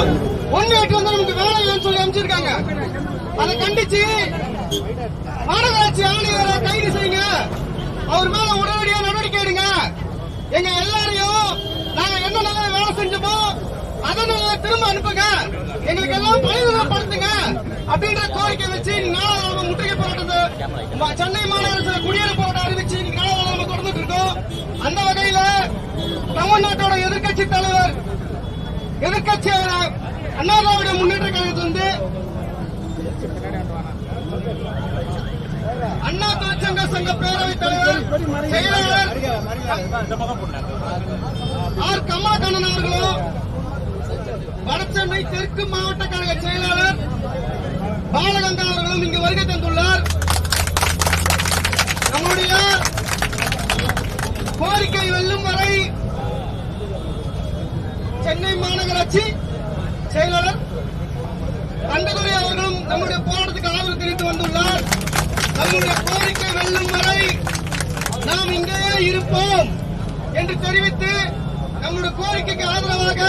ஒன்னு வந்து நமக்கு வேலை சொல்லி அமைச்சிருக்காங்க அதை கண்டிச்சு மாநகராட்சி ஆணையரை கைது செய்யுங்க. அவர் மேல உடனடியா நடவடிக்கை எடுங்க. எங்க எல்லாரையும் நாங்க என்ன நல்ல வேலை செஞ்சோமோ அதை நாங்க திரும்ப அனுப்புங்க. எங்களுக்கு எல்லாம் பணிதப்படுத்துங்க அப்படின்ற கோரிக்கை வச்சு இன்னைக்கு நாலாவது முற்றுகை போராட்டத்தை சென்னை மாநகரத்தில் குடியரசு போராட்டம் அறிவிச்சு இன்னைக்கு நம்ம தொடர்ந்துட்டு இருக்கோம். அந்த வகையில தமிழ்நாட்டோட எதிர்க்கட்சி தலைவர் அண்ணா திராவிட முன்னேற்ற கழகத்திலிருந்து அண்ணா தொழிற்சங்க சங்க பேரவைத் தலைவர் செயலாளர் ஆர் கமலக்கண்ணன் அவர்களும் வடசென்னை தெற்கு மாவட்ட கழக செயலாளர் பாலகந்தா அவர்களும் இங்கு வருகை தந்துள்ளார். நம்முடைய கோரிக்கை வெல்லும் வரை சென்னை மாநகராட்சி செயலாளர் தண்டதுரை அவர்களும் நம்முடைய போராட்டத்துக்கு ஆதரவு தெரிவித்து வந்துள்ளார். நம்முடைய கோரிக்கை வெல்லும் வரை நாம் இங்கேயே இருப்போம் என்று தெரிவித்து நம்முடைய கோரிக்கைக்கு ஆதரவாக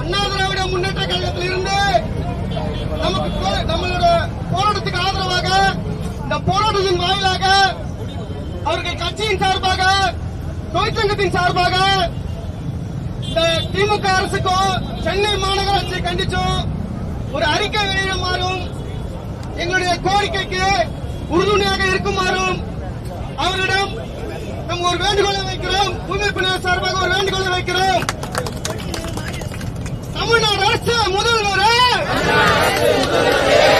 அண்ணா திராவிட முன்னேற்ற கழகத்தில் இருந்து நமக்கு நம்மளோட போராட்டத்துக்கு ஆதரவாக இந்த போராட்டத்தின் வாயிலாக அவர்கள் கட்சியின் சார்பாக தொழிற்சங்கத்தின் சார்பாக திமுக அரசுக்கும் சென்னை மாநகராட்சியை கண்டிச்சும் ஒரு அறிக்கை வெளியிடுமாறும் எங்களுடைய கோரிக்கைக்கு உறுதுணையாக இருக்குமாறும் அவரிடம் நம்ம ஒரு வேண்டுகோளை வைக்கிறோம். தூய்மை பிள்ளை சார்பாக ஒரு வேண்டுகோளை வைக்கிறோம் தமிழ்நாடு அரசு முதல்வர்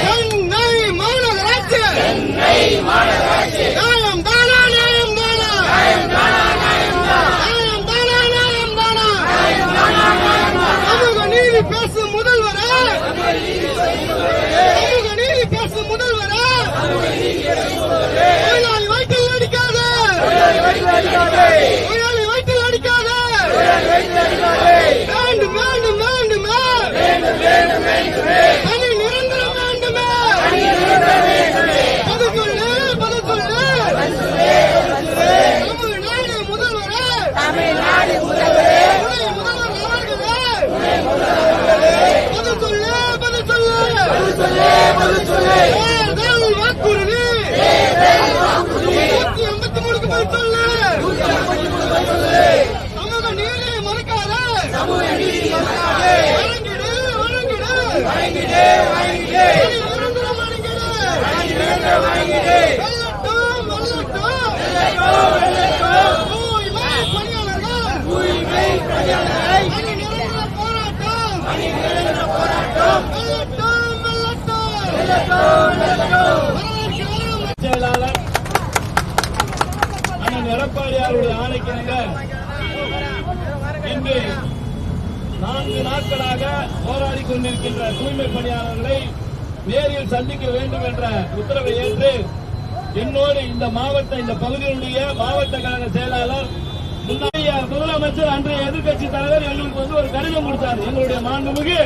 சென்னை மாநகராட்சி நியாயம் தானா நியாயம் தானா நியாயம் தானா நியாயம் தானா சமூக நீதி பேசும் முதல்வர். சமூக நீதி பேசும் முதல்வர் தொழிலாளி வயிற்றில் அடிக்காத தொழிலாளி வயிற்றில் அடிக்காத வேண்டும் வேண்டும் வேண்டுமே பணி நிரந்தரம் வேண்டுமே பதில் சொல்லு பதில் சொல்லு தமிழ்நாடு முதல்வரே தமிழ்நாடு முதல்வரே துணை முதல்வர் அவர்களே பதில் சொல்லு பதில் சொல்லு பதில் சொல்லு தேர்தல் வாக்குறுதி நூத்தி எண்பத்தி மூணுக்கு பதில் சொல்லு சமூக நீதி மறுக்காத வழங்கிடு வழங்கிடு பணி நிரந்தரம் வழங்கிடு வெல்லட்டும் வெல்லட்டும் தூய்மை பணியாளர்கள் பணி நிரந்தர போராட்டம் வெல்லட்டும் வெல்லட்டும் வரவேற்கிறோம் செயலாளர் அண்ணன் அவருடைய ஆணைக்கிணங்க இன்று நான்கு நாட்களாக போராடி கொண்டிருக்கின்ற தூய்மை பணியாளர்களை நேரில் சந்திக்க வேண்டும் என்ற உத்தரவை ஏற்று என்னோடு இந்த மாவட்ட இந்த பகுதியினுடைய மாவட்ட கழக செயலாளர் முன்னாடிய முதலமைச்சர் அன்றைய எதிர்க்கட்சி தலைவர் எங்களுக்கு வந்து ஒரு கடிதம் கொடுத்தார். எங்களுடைய மாண்புமிகு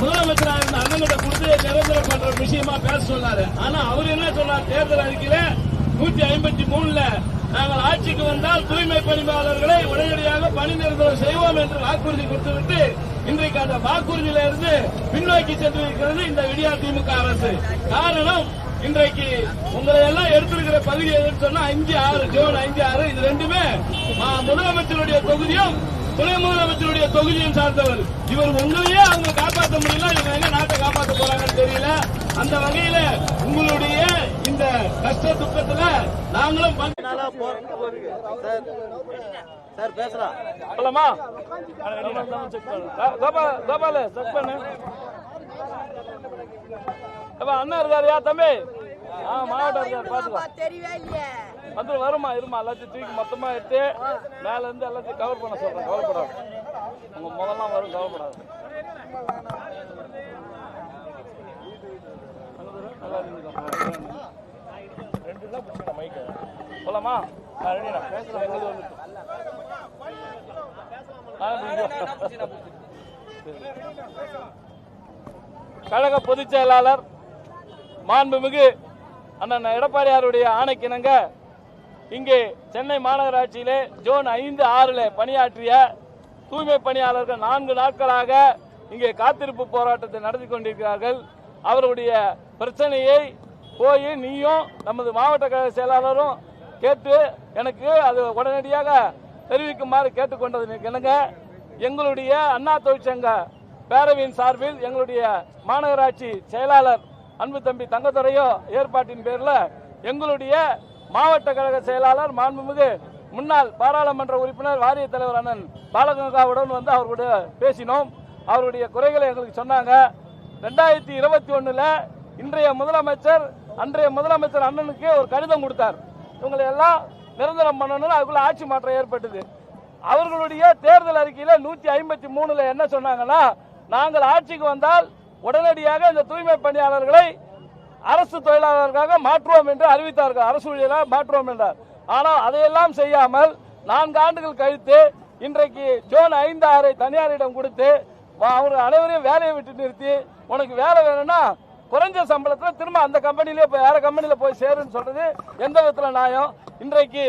முதலமைச்சராக இருந்த அண்ணன்கிட்ட கொடுத்து நிரந்தரம் பண்ற விஷயமா பேச சொன்னாரு. ஆனா அவர் என்ன சொன்னார்? தேர்தல் அறிக்கையில நூத்தி ஐம்பத்தி மூணுல நாங்கள் ஆட்சிக்கு வந்தால் தூய்மை பணியாளர்களை உடனடியாக பணி செய்வோம் என்று வாக்குறுதி கொடுத்துவிட்டு இன்றைக்கு அந்த வாக்குறுதியில இருந்து பின்னோக்கி சென்றிருக்கிறது இந்த விடியா திமுக அரசு. காரணம் இன்றைக்கு உங்களை எல்லாம் எடுத்திருக்கிற பகுதி எதுன்னு சொன்னா அஞ்சு ஆறு ஜோன் அஞ்சு ஆறு இது ரெண்டுமே மா- முதலமைச்சருடைய தொகுதியும் துணை முதலமைச்சருடைய தொகுதியும் சார்ந்தவர். இவர் உங்களையே அவங்க காப்பாற்ற முடியல இவங்க எங்க நாட்டை காப்பாற்ற போறாங்கன்னு தெரியல. அந்த வகையில உங்களுடைய இந்த கஷ்ட துக்கத்துல நாங்களும் சார் பேசலாம் கோபால் கோபால செக் பண்ணு. அப்ப அண்ணன் இருக்காருயா தம்பி? ஆ மாவட்டம் இருக்காரு பாத்துக்கோ தெரியவே இல்லையே. வந்து வருமா இருமா? எல்லாத்தையும் தூக்கி மொத்தமாக எடுத்து மேலேருந்து எல்லாத்தையும் கவர் பண்ண சொல்கிறேன் கவலைப்படாது. உங்கள் முதல்லாம் வரும் கவலைப்படாது. ரெண்டு தான் பிடிச்சிக்கோ மைக்கு போலாமா எங்களுக்கு வந்து கழக பொதுச் செயலாளர் மாண்புமிகு அண்ணன் எடப்பாடியாருடைய ஆணைக்கிணங்க இங்கே சென்னை மாநகராட்சியிலே ஜோன் ஐந்து ஆறில் பணியாற்றிய தூய்மை பணியாளர்கள் நான்கு நாட்களாக இங்கே காத்திருப்பு போராட்டத்தை நடத்தி கொண்டிருக்கிறார்கள். அவருடைய பிரச்சனையை போய் நீயும் நமது மாவட்ட கழக செயலாளரும் கேட்டு எனக்கு அது உடனடியாக தெரிவிக்குமாறு கேட்டுக்கொண்டது. எனங்க எங்களுடைய அண்ணா தொழிற்சங்க பேரவையின் சார்பில் எங்களுடைய மாநகராட்சி செயலாளர் அன்பு தம்பி தங்கத்துறையோ ஏற்பாட்டின் பேரில் எங்களுடைய மாவட்ட கழக செயலாளர் மாண்புமிகு முன்னாள் பாராளுமன்ற உறுப்பினர் வாரிய தலைவர் அண்ணன் பாலகங்காவுடன் வந்து அவர்களுடைய பேசினோம். அவருடைய குறைகளை எங்களுக்கு சொன்னாங்க. ரெண்டாயிரத்தி இருபத்தி ஒன்றில் இன்றைய முதலமைச்சர் அன்றைய முதலமைச்சர் அண்ணனுக்கு ஒரு கடிதம் கொடுத்தார். இவங்களை எல்லாம் நிரந்தரம் பண்ணணும்னு அதுக்குள்ள ஆட்சி மாற்றம் ஏற்பட்டது. அவர்களுடைய தேர்தல் அறிக்கையில் நூற்றி ஐம்பத்தி மூணில் என்ன சொன்னாங்கன்னா நாங்கள் ஆட்சிக்கு வந்தால் உடனடியாக இந்த தூய்மை பணியாளர்களை அரசு தொழிலாளர்களுக்காக மாற்றுவோம் என்று அறிவித்தார்கள். அரசு ஊழியராக மாற்றுவோம் என்றார். ஆனால் அதையெல்லாம் செய்யாமல் நான்கு ஆண்டுகள் கழித்து இன்றைக்கு ஜோன் ஐந்து ஆறை தனியாரிடம் கொடுத்து அவர் அனைவரையும் வேலையை விட்டு நிறுத்தி உனக்கு வேலை வேணும்னா குறைஞ்ச சம்பளத்தில் திரும்ப அந்த கம்பெனிலே போய் வேற கம்பெனியில் போய் சேருன்னு சொல்றது எந்த விதத்தில் நியாயம்? இன்றைக்கு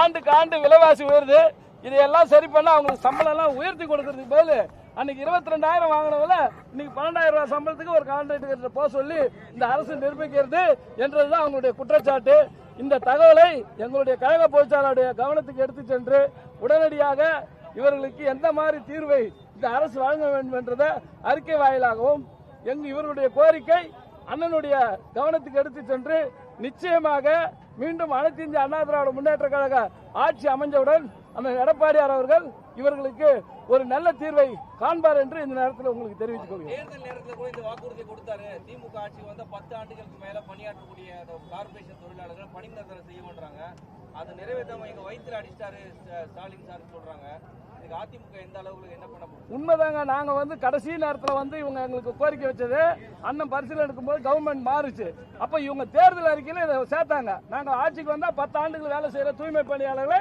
ஆண்டுக்கு ஆண்டு விலைவாசி உயருது. இதையெல்லாம் சரி பண்ண அவங்களுக்கு சம்பளம் எல்லாம் உயர்த்தி கொடுக்கறதுக்கு பதில் அன்னைக்கு இருபத்தி ரெண்டாயிரம் வாங்கினவங்கள இன்னைக்கு பன்னெண்டாயிரம் ரூபாய் சம்பளத்துக்கு ஒரு கான்ட்ராக்டர் போக சொல்லி இந்த அரசு நிரூபிக்கிறது என்றதுதான் அவங்களுடைய குற்றச்சாட்டு. இந்த தகவலை எங்களுடைய கழக பொதுச்சாளருடைய கவனத்துக்கு எடுத்து சென்று உடனடியாக இவர்களுக்கு எந்த மாதிரி தீர்வை இந்த அரசு வழங்க வேண்டும் என்றதை அறிக்கை வாயிலாகவும் எங்கு இவர்களுடைய கோரிக்கை அண்ணனுடைய கவனத்துக்கு எடுத்து சென்று நிச்சயமாக மீண்டும் அனைத்து இந்திய அண்ணா திராவிட முன்னேற்ற கழக ஆட்சி அமைஞ்சவுடன் அண்ணன் எடப்பாடியார் அவர்கள் இவர்களுக்கு ஒரு நல்ல தீர்வை காண்பார் என்று இந்த நேரத்தில் உங்களுக்கு தெரிவித்துக் கொள்கிறேன் தேர்தல் நேரத்துல கூட இந்த வாக்குறுதி கொடுத்தாரு. திமுக ஆட்சி வந்து பத்து ஆண்டுகளுக்கு மேல பணியாற்றக்கூடிய அந்த கார்பரேஷன் தொழிலாளர்கள் பணி நிரந்தரம் செய்ய மாட்டாங்க அதை நிறைவேற்றாம எங்க வயிற்றுல அடிச்சிட்டாரு ஸ்ட- ஸ்டாலின் சார் சொல்றாங்க. இதுக்கு அதிமுக எந்த அளவுக்கு என்ன பண்ண போகுது உண்மைதாங்க நாங்க வந்து கடைசி நேரத்துல வந்து இவங்க எங்களுக்கு கோரிக்கை வச்சது அண்ணன் பரிசீலனை எடுக்கும்போது கவர்மெண்ட் மாறுச்சு. அப்ப இவங்க தேர்தல் அறிக்கையில இதை சேர்த்தாங்க. நாங்க ஆட்சிக்கு வந்தா பத்து ஆண்டுகள் வேலை செய்யற தூய்மை பணியாளர்களை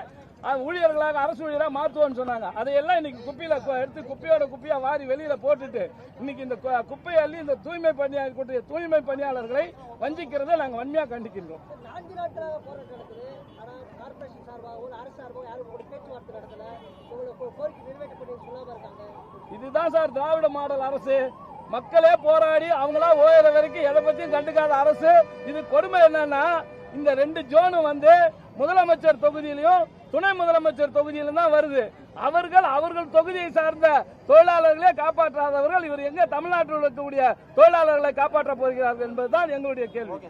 ஊழியர்களாக அரசு ஊழியராக மாற்றுவோம்னு சொன்னாங்க. அதையெல்லாம் இன்னைக்கு குப்பையில எடுத்து குப்பையோட குப்பையா வாரி வெளியில போட்டுட்டு இன்னைக்கு இந்த குப்பையை அள்ளி இந்த தூய்மை பணியாளர்களுடைய தூய்மை பணியாளர்களை வஞ்சிக்கிறதை நாங்க வன்மையா கண்டிக்கின்றோம். இதுதான் சார் திராவிட மாடல் அரசு. மக்களே போராடி அவங்களா ஓயிற வரைக்கும் எதை பத்தியும் கண்டுக்காத அரசு. இது கொடுமை என்னன்னா இந்த ரெண்டு ஜோனும் வந்து முதலமைச்சர் தொகுதியிலையும் துணை முதலமைச்சர் தொகுதியில தான் வருது. அவர்கள் அவர்கள் தொகுதியை சார்ந்த தொழிலாளர்களே காப்பாற்றாதவர்கள் இவர் எங்க தமிழ்நாட்டில் இருக்கக்கூடிய தொழிலாளர்களை காப்பாற்ற போகிறார்கள் என்பதுதான் எங்களுடைய கேள்வி.